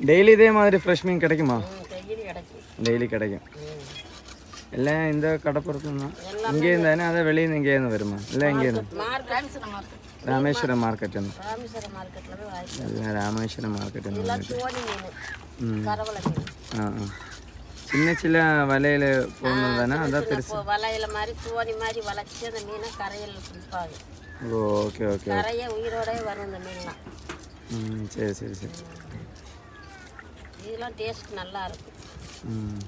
Daily இதே மாதிரி fresh மீன் கிடைக்குமா? டெய்லி கிடைக்கும். டெய்லி கிடைக்கும். எல்லாம் இந்த கடப்புறத்துனா இங்கேருந்து தானே. அதை வெளியிருந்து இங்கேருந்து வருமா? இல்லை இங்கேருந்து ராமேஸ்வரம் மார்க்கெட் எல்லாம் ராமேஸ்வரம் மார்க்கெட் ஆ ஆ. சின்ன சின்ன வலையில் போகணும் தானே அதான் பெருசு. வலையில மாதிரி தோணி மாதிரி வளைச்சி அந்த மீனை கரையில் பிடிப்பாங்க ஓகே ஓகே கரைய உயிரோடவே வரும் இந்த மீன்லாம். ம் சரி சரி சரி. இதெல்லாம் டேஸ்ட் நல்லா இருக்கும் ம்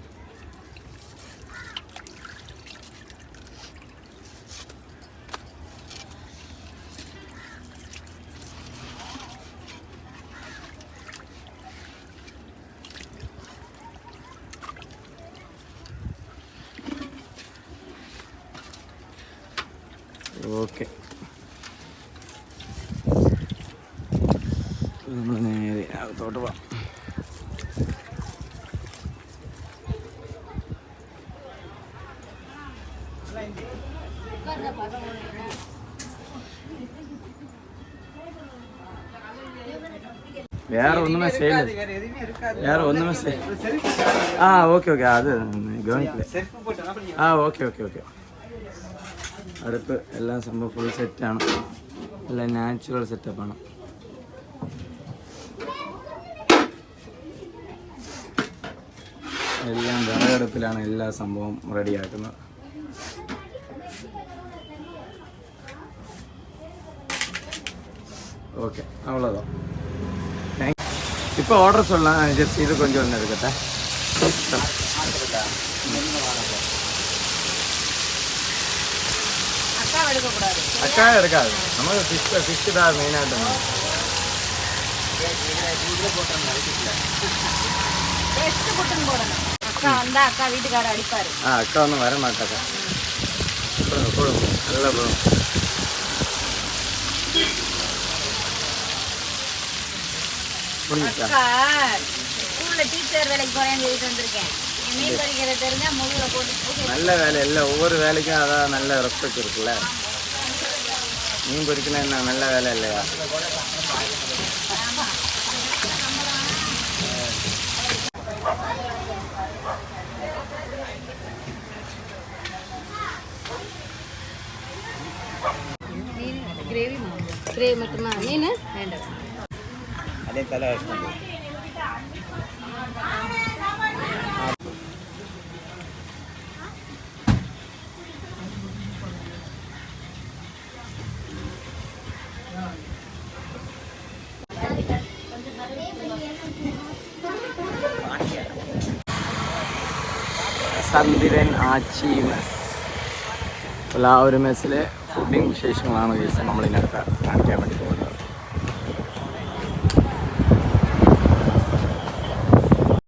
ഓക്കെ നമ്മൾ നേരെ അകത്തോട്ട് പോവാം வேற ஒண்ணுமே செய்யல வேற ஒண்ணுமே செய்ய ஆ ஓகே ஓகே அது கவனிக்கல ആ ഓക്കെ ഓക്കെ ഓക്കെ അടുപ്പ് എല്ലാം സംഭവം ഫുൾ സെറ്റാണ് എല്ലാം നാച്ചുറൽ സെറ്റപ്പാണ് എല്ലാം വിറകടുപ്പിലാണ് എല്ലാ സംഭവം റെഡിയാക്കുന്നത് ஓகே அவ்வளோதான் தேங்க் இப்போ ஆர்டர் சொல்லலாம். ஜஸ்ட் இது கொஞ்சம் ஒன்று இருக்கட்டா? அக்கா இருக்காது. நமக்கு ஃபிஷ் ஃபிஷ் தான் மெயினாக அக்கா வந்தா அக்கா வீட்டுக்காரர் அடிப்பாரு. ஆ அக்கா ஒன்றும் வர மாட்டாக்கா போடுங்க போடுங்க நல்லா போடுங்க அக்கா ஸ்கூல்ல டீச்சர் வேலைக்கு போறேன்னு சொல்லிட்டு வந்திருக்கேன். மீன் பறிக்கிறத தெரிஞ்சா முதுகுல போட்டு நல்ல வேலை இல்லை ஒவ்வொரு வேலைக்கும் அதான் நல்ல ரெஸ்பெக்ட் இருக்குல்ல. மீன் பொறிக்கணும் என்ன நல்ல வேலை இல்லையா? மீன் கிரேவி கிரேவி மட்டுமா? மீன்? வேண்டாம். ಅದೇ ತಲೆ వేసుకోండి സന്ധിരൻ ആച്ചി മെസ്. അപ്പോൾ ഒരു മെസ്സിലെ ഫുഡിങ് വിശേഷങ്ങളാണ് നമ്മൾ ഇതിനകത്ത് കാണിക്കാൻ വേണ്ടി പോകുന്നത്.